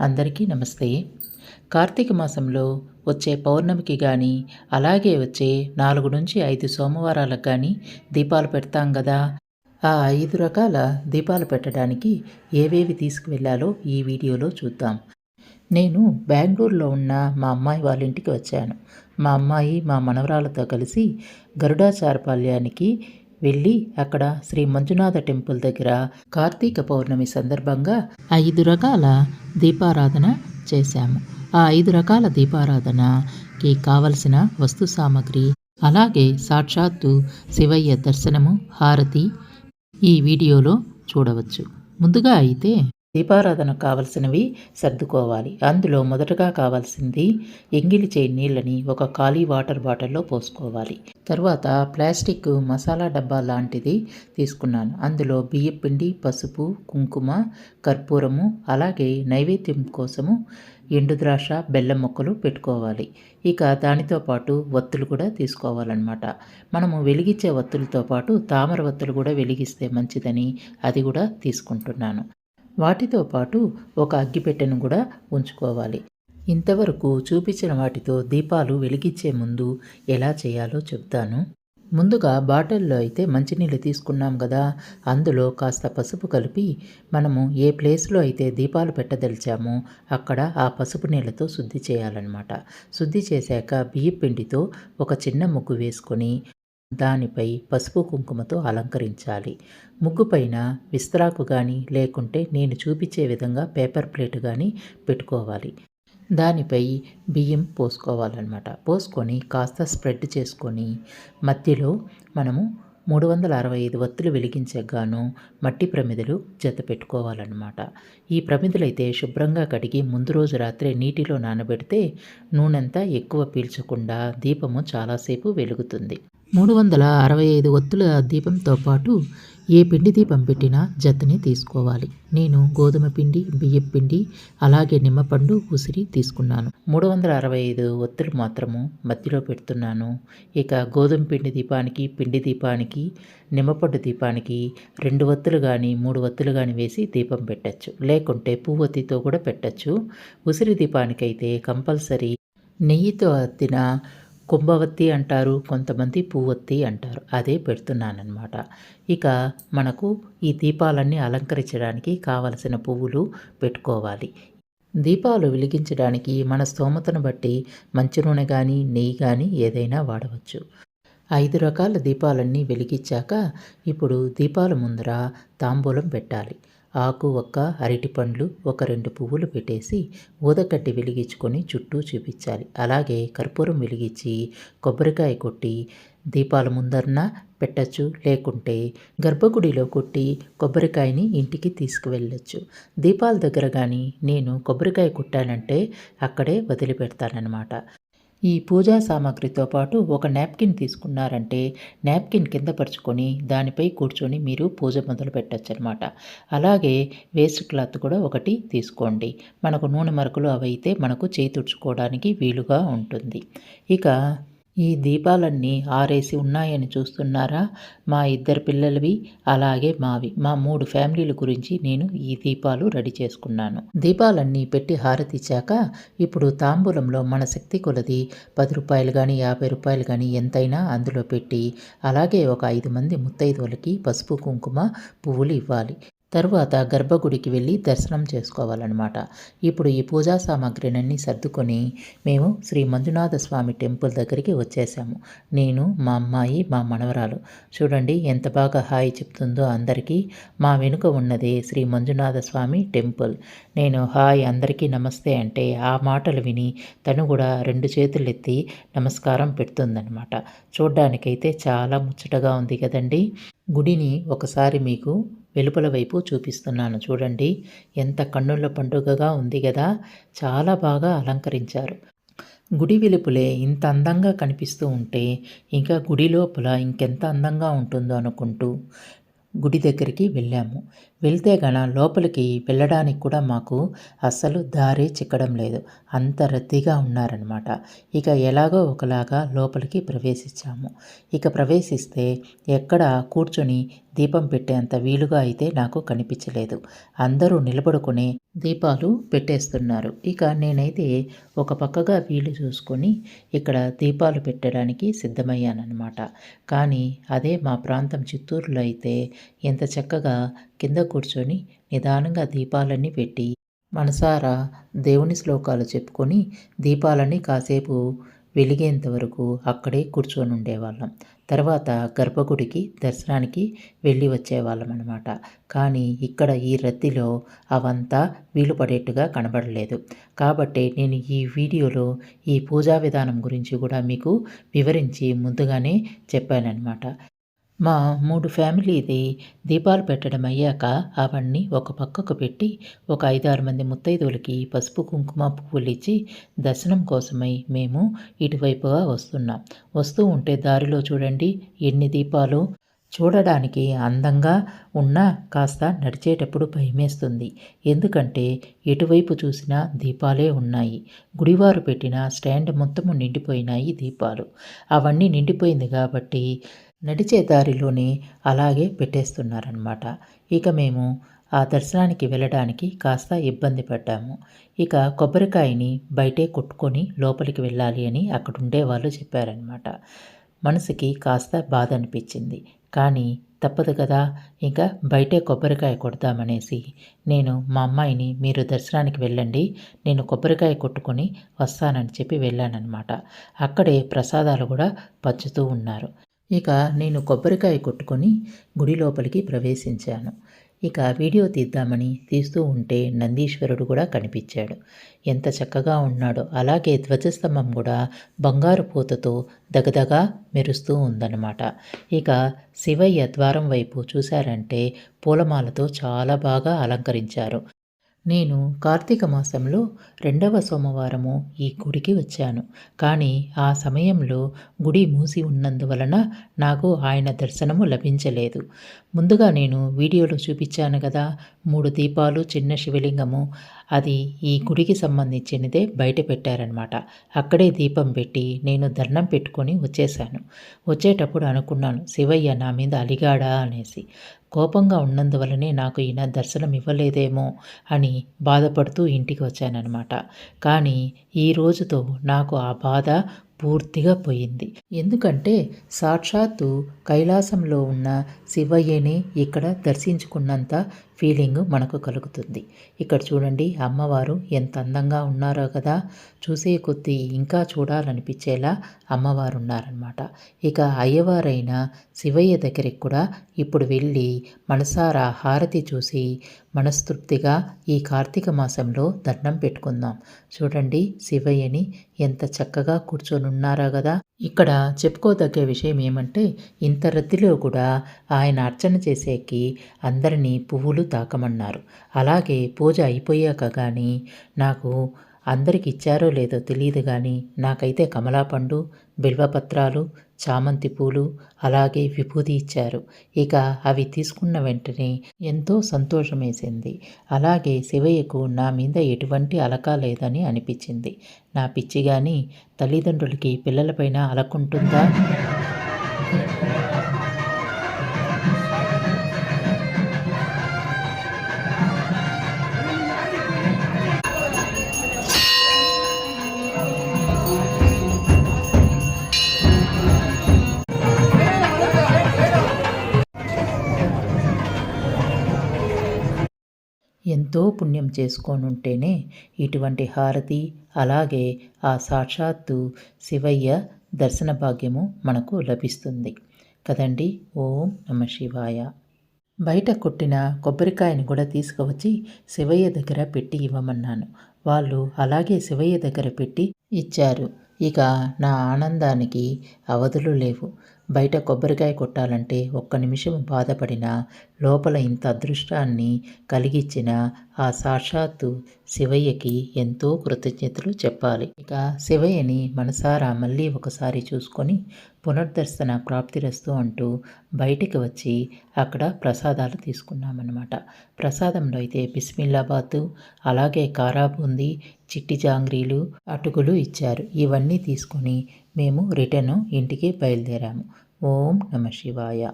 అందరికీ నమస్తే. కార్తీక మాసంలో వచ్చే పౌర్ణమికి కానీ అలాగే వచ్చే నాలుగు నుంచి ఐదు సోమవారాలకు కానీ దీపాలు పెడతాం కదా ఆ ఐదు రకాల దీపాలు పెట్టడానికి ఏవేవి తీసుకువెళ్ళాలో ఈ వీడియోలో చూద్దాం. నేను బెంగళూరులో ఉన్న మా అమ్మాయి వాళ్ళ ఇంటికి వచ్చాను. మా అమ్మాయి మా మనవరాలతో కలిసి గరుడాచారపాల్యానికి వెళ్ళి అక్కడ శ్రీ మంజునాథ టెంపుల్ దగ్గర కార్తీక పౌర్ణమి సందర్భంగా ఐదు రకాల దీపారాధన చేశాము. ఆ ఐదు రకాల దీపారాధనకి కావలసిన వస్తు సామాగ్రి అలాగే సాక్షాత్తు శివయ్య దర్శనము హారతి ఈ వీడియోలో చూడవచ్చు. ముందుగా అయితే దీపారాధనకు కావలసినవి సర్దుకోవాలి. అందులో మొదటగా కావాల్సింది ఎంగిలి చేయి నీళ్ళని ఒక ఖాళీ వాటర్ బాటిల్లో పోసుకోవాలి. తర్వాత ప్లాస్టిక్ మసాలా డబ్బా లాంటిది తీసుకున్నాను. అందులో బియ్యం పిండి పసుపు కుంకుమ కర్పూరము అలాగే నైవేద్యం కోసము ఎండుద్రాక్ష బెల్లం మొక్కలు పెట్టుకోవాలి. ఇక దానితో పాటు వత్తులు కూడా తీసుకోవాలన్నమాట. మనము వెలిగించే వత్తులతో పాటు తామర వత్తులు కూడా వెలిగిస్తే మంచిదని అది కూడా తీసుకుంటున్నాను. వాటితో పాటు ఒక అగ్గిపెట్టెను కూడా ఉంచుకోవాలి. ఇంతవరకు చూపించిన వాటితో దీపాలు వెలిగించే ముందు ఎలా చేయాలో చెప్తాను. ముందుగా బాటిల్లో అయితే మంచినీళ్ళు తీసుకున్నాం కదా అందులో కాస్త పసుపు కలిపి మనము ఏ ప్లేస్లో అయితే దీపాలు పెట్టదలిచామో అక్కడ ఆ పసుపు నీళ్ళతో శుద్ధి చేయాలన్నమాట. శుద్ధి చేశాక బియ్య పిండితో ఒక చిన్న ముగ్గు వేసుకొని దానిపై పసుపు కుంకుమతో అలంకరించాలి. ముగ్గు పైన విస్తరాకు కానీ లేకుంటే నేను చూపించే విధంగా పేపర్ ప్లేట్ కానీ పెట్టుకోవాలి. దానిపై బియ్యం పోసుకోవాలన్నమాట. పోసుకొని కాస్త స్ప్రెడ్ చేసుకొని మధ్యలో మనము మూడు వందల అరవై ఐదు వత్తులు వెలిగించగాను మట్టి ప్రమిదలు జత పెట్టుకోవాలన్నమాట. ఈ ప్రమిదలైతే శుభ్రంగా కడిగి ముందు రోజు రాత్రే నీటిలో నానబెడితే నూనెంతా ఎక్కువ పీల్చకుండా దీపము చాలాసేపు వెలుగుతుంది. మూడు వందల అరవై ఐదు ఒత్తుల దీపంతో పాటు ఏ పిండి దీపం పెట్టినా జతని తీసుకోవాలి. నేను గోధుమ పిండి బియ్యం పిండి అలాగే నిమ్మపండు ఉసిరి తీసుకున్నాను. మూడు వందల అరవై ఐదు ఒత్తులు మాత్రము మధ్యలో పెడుతున్నాను. ఇక గోధుమ పిండి దీపానికి పిండి దీపానికి నిమ్మపండు దీపానికి రెండు ఒత్తులు కానీ మూడు ఒత్తులు కానీ వేసి దీపం పెట్టచ్చు. లేకుంటే పువ్వొత్తితో కూడా పెట్టచ్చు. ఉసిరి దీపానికైతే కంపల్సరీ నెయ్యితో అత్తిన కుంభవత్తి అంటారు కొంతమంది పువ్వొత్తి అంటారు. అదే పెడుతున్నానమాట ఇక మనకు ఈ దీపాలన్నీ అలంకరించడానికి కావలసిన పువ్వులు పెట్టుకోవాలి. దీపాలు వెలిగించడానికి మన స్తోమతను బట్టి మంచి నూనె కానీ నెయ్యి కానీ ఏదైనా వాడవచ్చు. ఐదు రకాల దీపాలన్నీ వెలిగించాక ఇప్పుడు దీపాల ముందర తాంబూలం పెట్టాలి. ఆకు ఒక్క అరటి పండ్లు ఒక రెండు పువ్వులు పెట్టేసి ఊదకడ్డి వెలిగించుకొని చుట్టూ చూపించాలి. అలాగే కర్పూరం వెలిగించి కొబ్బరికాయ కొట్టి దీపాల ముందరన పెట్టచ్చు. లేకుంటే గర్భగుడిలో కొట్టి కొబ్బరికాయని ఇంటికి తీసుకువెళ్ళచ్చు. దీపాల దగ్గర కానీ నేను కొబ్బరికాయ కొట్టానంటే అక్కడే వదిలిపెడతానన్నమాట. ఈ పూజా సామాగ్రితో పాటు ఒక నాప్కిన్ తీసుకున్నారంటే నాప్కిన్ కింద పరుచుకొని దానిపై కూర్చొని మీరు పూజ మొదలు పెట్టచ్చు అనమాట అలాగే వేస్ట్ క్లాత్ కూడా ఒకటి తీసుకోండి. మనకు నూనె మరకలు అవైతే మనకు చేయి తుడుచుకోవడానికి వీలుగా ఉంటుంది. ఇక ఈ దీపాలన్నీ ఆరేసి ఉన్నాయని చూస్తున్నారా? మా ఇద్దరు పిల్లలవి అలాగే మావి. మా మూడు ఫ్యామిలీల గురించి నేను ఈ దీపాలు రెడీ చేసుకున్నాను. దీపాలన్నీ పెట్టి హారతిచ్చాక ఇప్పుడు తాంబూలంలో మన శక్తి కొలది పది రూపాయలు కానీ యాభై రూపాయలు కానీ ఎంతైనా అందులో పెట్టి అలాగే ఒక ఐదు మంది ముత్తైదువులకి పసుపు కుంకుమ పువ్వులు ఇవ్వాలి. తరువాత గర్భగుడికి వెళ్ళి దర్శనం చేసుకోవాలన్నమాట. ఇప్పుడు ఈ పూజా సామాగ్రినన్నీ సర్దుకొని మేము శ్రీ మంజునాథ స్వామి టెంపుల్ దగ్గరికి వచ్చేసాము. నేను మా అమ్మాయి మా మనవరాలు. చూడండి ఎంత బాగా హాయి చెప్తుందో అందరికీ. మా వెనుక ఉన్నదే శ్రీ మంజునాథ స్వామి టెంపుల్. నేను హాయ్ అందరికీ నమస్తే అంటే ఆ మాటలు విని తను కూడా రెండు చేతులు ఎత్తి నమస్కారం పెడుతుందనమాట చూడ్డానికైతే చాలా ముచ్చటగా ఉంది కదండి. గుడిని ఒకసారి మీకు వెలుపల వైపు చూపిస్తున్నాను. చూడండి ఎంత కన్నుల పండుగగా ఉంది కదా చాలా బాగా అలంకరించారు. గుడి వెలుపులే ఇంత అందంగా కనిపిస్తూ ఉంటే ఇంకా గుడి లోపల ఇంకెంత అందంగా ఉంటుందో అనుకుంటూ గుడి దగ్గరికి వెళ్ళాము. వెళ్తే గన లోపలికి వెళ్ళడానికి కూడా మాకు అస్సలు దారి చిక్కడం లేదు. అంత రద్దీగా ఉన్నారనమాట ఇక ఎలాగో ఒకలాగా లోపలికి ప్రవేశించాము. ఇక ప్రవేశిస్తే ఎక్కడ కూర్చొని దీపం పెట్టేంత వీలుగా అయితే నాకు కనిపించలేదు. అందరూ నిలబడుకుని దీపాలు పెట్టేస్తున్నారు. ఇక నేనైతే ఒక పక్కగా వీలు చూసుకొని ఇక్కడ దీపాలు పెట్టడానికి సిద్ధమయ్యానన్నమాట. కానీ అదే మా ప్రాంతం చిత్తూరులో అయితే ఎంత చక్కగా కింద కూర్చొని నిదానంగా దీపాలన్నీ పెట్టి మనసారా దేవుని శ్లోకాలు చెప్పుకొని దీపాలని కాసేపు వెలిగేంత వరకు అక్కడే కూర్చొని ఉండేవాళ్ళం. తర్వాత గర్భగుడికి దర్శనానికి వెళ్ళి వచ్చేవాళ్ళం అనమాట కానీ ఇక్కడ ఈ రద్దీలో అవంతా వీలు పడేట్టుగా కనబడలేదు. కాబట్టి నేను ఈ వీడియోలో ఈ పూజా విధానం గురించి కూడా మీకు వివరించి ముందుగానే చెప్పానన్నమాట. మా మూడు ఫ్యామిలీది దీపాలు పెట్టడం అయ్యాక అవన్నీ ఒక పక్కకు పెట్టి ఒక ఐదారు మంది ముత్తైదువులకి పసుపు కుంకుమ పువ్వులు ఇచ్చి దర్శనం కోసమై మేము ఇటువైపుగా వస్తున్నాం. వస్తూ ఉంటే దారిలో చూడండి ఎన్ని దీపాలు. చూడడానికి అందంగా ఉన్నా కాస్త నడిచేటప్పుడు భయమేస్తుంది. ఎందుకంటే ఎటువైపు చూసినా దీపాలే ఉన్నాయి. గుడివారు పెట్టిన స్టాండ్ మొత్తము నిండిపోయినాయి దీపాలు. అవన్నీ నిండిపోయింది కాబట్టి నడిచే దారిలోనే అలాగే పెట్టేస్తున్నారనమాట ఇక మేము ఆ దర్శనానికి వెళ్ళడానికి కాస్త ఇబ్బంది పడ్డాము. ఇక కొబ్బరికాయని బయటే కొట్టుకొని లోపలికి వెళ్ళాలి అని అక్కడ ఉండేవాళ్ళు చెప్పారనమాట మనసుకి కాస్త బాధ అనిపించింది కానీ తప్పదు కదా ఇంకా బయటే కొబ్బరికాయ కొడతామనేసి నేను మా అమ్మాయిని మీరు దర్శనానికి వెళ్ళండి నేను కొబ్బరికాయ కొట్టుకొని వస్తానని చెప్పి వెళ్ళానన్నమాట. అక్కడే ప్రసాదాలు కూడా పంచుతూ ఉన్నారు. ఇక నేను కొబ్బరికాయ కొట్టుకొని గుడి లోపలికి ప్రవేశించాను. ఇక వీడియో తీద్దామని తీస్తూ ఉంటే నందీశ్వరుడు కూడా కనిపించాడు. ఎంత చక్కగా ఉన్నాడో అలాగే ధ్వజస్తంభం కూడా బంగారు పూతతో దగదగా మెరుస్తూ ఉందన్నమాట. ఇక శివయ్య ద్వారం వైపు చూశారంటే పూలమాలతో చాలా బాగా అలంకరించారు. నేను కార్తీక మాసంలో రెండవ సోమవారము ఈ గుడికి వచ్చాను. కానీ ఆ సమయంలో గుడి మూసి ఉన్నందువలన నాకు ఆయన దర్శనము లభించలేదు. ముందుగా నేను వీడియోలో చూపించాను కదా మూడు దీపాలు చిన్న శివలింగము అది ఈ గుడికి సంబంధించినదే బయట పెట్టారనమాట అక్కడే దీపం పెట్టి నేను దండం పెట్టుకొని వచ్చేసాను వచ్చేటప్పుడు అనుకున్నాను శివయ్య నా మీద అలిగాడా? అనేసి. కోపంగా ఉన్నందువలనే నాకు ఈయన దర్శనం ఇవ్వలేదేమో అని బాధపడుతూ ఇంటికి వచ్చానన్నమాట. కానీ ఈ రోజుతో నాకు ఆ బాధ పూర్తిగా పోయింది. ఎందుకంటే సాక్షాత్తు కైలాసంలో ఉన్న శివయ్యని ఇక్కడ దర్శించుకున్నంత ఫీలింగ్ మనకు కలుగుతుంది. ఇక్కడ చూడండి అమ్మవారు ఎంత అందంగా ఉన్నారో కదా. చూసే కొద్దీ ఇంకా చూడాలనిపించేలా అమ్మవారు ఉన్నారనమాట ఇక అయ్యవారైన శివయ్య దగ్గరికి కూడా ఇప్పుడు వెళ్ళి మనసారా హారతి చూసి మనస్తృప్తిగా ఈ కార్తీక మాసంలో దండం పెట్టుకుందాం. చూడండి శివయ్యని ఎంత చక్కగా కూర్చొని ఉన్నారా కదా. ఇక్కడ చెప్పుకోదగ్గ విషయం ఏమంటే ఇంత రద్దీలో కూడా ఆయన అర్చన చేసేకి అందరినీ పువ్వులు తాకమన్నారు. అలాగే పూజ అయిపోయాక కానీ నాకు అందరికి ఇచ్చారో లేదో తెలియదు కానీ నాకైతే కమలాపండు బిల్వపత్రాలు చామంతి పూలు అలాగే విభూది ఇచ్చారు. ఇక అవి తీసుకున్న వెంటనే ఎంతో సంతోషమేసింది. అలాగే శివయ్యకు నా మీద ఎటువంటి అలక లేదని అనిపించింది. నా పిచ్చి కానీ తల్లిదండ్రులకి పిల్లలపైన అలకుంటుందా? పుణ్యం ఉంటేనే ఇటువంటి హారతి అలాగే ఆ సాక్షాత్తు శివయ్య దర్శన భాగ్యము మనకు లభిస్తుంది. కదండి? ఓం నమ శివాయ. బయట కొట్టిన కొబ్బరికాయని కూడా తీసుకువచ్చి శివయ్య దగ్గర పెట్టి ఇవ్వమన్నాను. వాళ్ళు అలాగే శివయ్య దగ్గర పెట్టి ఇచ్చారు. ఇక నా ఆనందానికి అవధులు లేవు. బయట కొబ్బరికాయ కొట్టాలంటే ఒక్క నిమిషం బాధపడిన లోపల ఇంత అదృష్టాన్ని కలిగించిన ఆ సాక్షాత్తు శివయ్యకి ఎంతో కృతజ్ఞతలు చెప్పాలి. ఇక శివయ్యని మనసారా మళ్ళీ ఒకసారి చూసుకొని పునర్దర్శన ప్రాప్తిరస్తూ అంటూ బయటికి వచ్చి అక్కడ ప్రసాదాలు తీసుకున్నామన్నమాట. ప్రసాదంలో అయితే బిస్మిల్లాబాద్ అలాగే కారాబూంది చిట్టి జాంగ్రీలు అటుకులు ఇచ్చారు. ఇవన్నీ తీసుకొని మేము రిటర్ను ఇంటికి బయలుదేరాము. ఓం నమ శివాయ.